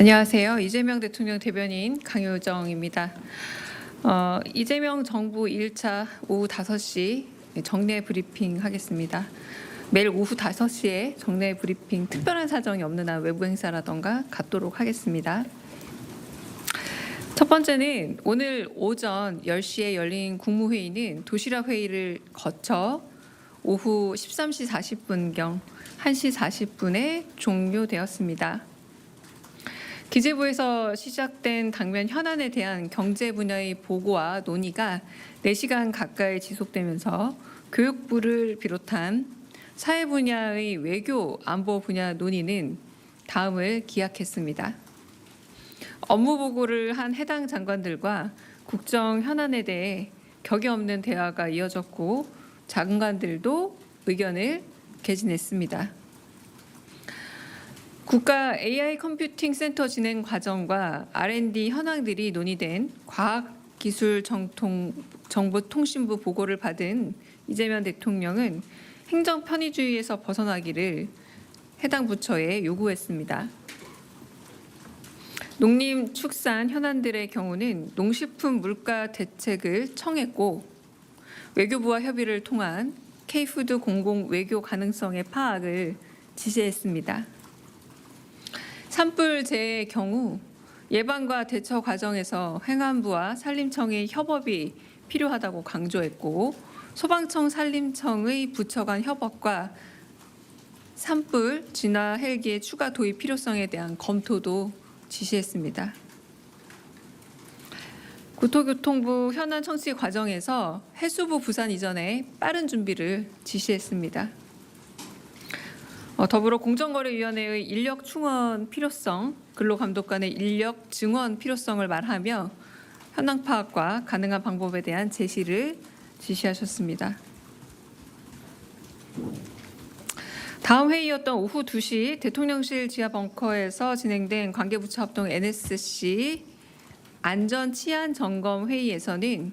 안녕하세요. 이재명 대통령 대변인 강효정입니다. 어, 이재명 정부 1차 오후 5시 정례 브리핑 하겠습니다. 매일 오후 5시에 정례 브리핑 특별한 사정이 없는 한 외부 행사라던가 갖도록 하겠습니다. 첫 번째는 오늘 오전 10시에 열린 국무회의는 도시락 회의를 거쳐 오후 13시 40분경 1시 40분에 종료되었습니다. 기재부에서 시작된 당면 현안에 대한 경제 분야의 보고와 논의가 4시간 가까이 지속되면서 교육부를 비롯한 사회 분야의 외교 안보 분야 논의는 다음을 기약했습니다. 업무 보고를 한 해당 장관들과 국정 현안에 대해 격이 없는 대화가 이어졌고 장관들도 의견을 개진했습니다. 국가 AI 컴퓨팅 센터 진행 과정과 R&D 현황들이 논의된 과학기술 정통 정보통신부 보고를 받은 이재명 대통령은 행정 편의주의에서 벗어나기를 해당 부처에 요구했습니다. 농림축산 현안들의 경우는 농식품 물가 대책을 청했고 외교부와 협의를 통한 K푸드 공공 외교 가능성의 파악을 지시했습니다. 산불재해의 경우 예방과 대처 과정에서 행안부와 산림청의 협업이 필요하다고 강조했고 소방청 산림청의 부처 간 협업과 산불 진화 헬기의 추가 도입 필요성에 대한 검토도 지시했습니다. 국토교통부 현안 청취 과정에서 해수부 부산 이전에 빠른 준비를 지시했습니다. 어, 더불어 공정거래위원회의 인력 충원 필요성, 근로감독관의 인력 증원 필요성을 말하며 현황 파악과 가능한 방법에 대한 제시를 지시하셨습니다. 다음 회의였던 오후 2시 대통령실 지하 벙커에서 진행된 관계부처 합동 NSC 안전 치안 점검 회의에서는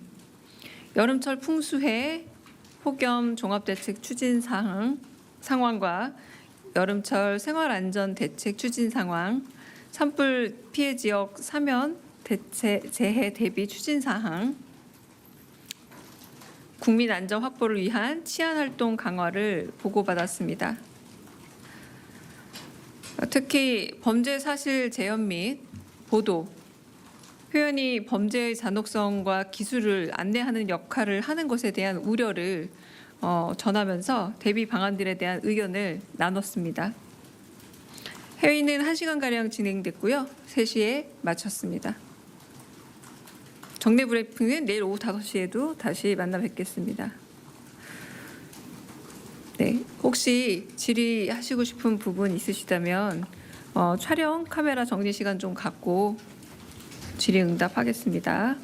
여름철 풍수해 폭염 종합 대책 추진 사항 상황과 여름철 생활안전 대책 추진 상황, 산불 피해 지역 사면 대체 재해 대비 추진 사항, 국민 안전 확보를 위한 치안 활동 강화를 보고받았습니다. 특히 범죄 사실 재현 및 보도, 표현이 범죄의 잔혹성과 기술을 안내하는 역할을 하는 것에 대한 우려를 어, 전하면서 대비 방안들에 대한 의견을 나눴습니다. 회의는 1시간 가량 진행됐고요. 3시에 마쳤습니다. 정례 브리핑은 내일 오후 5시에도 다시 만나 뵙겠습니다. 네, 혹시 질의하시고 싶은 부분 있으시다면 어, 촬영 카메라 정리 시간 좀 갖고 질의 응답하겠습니다.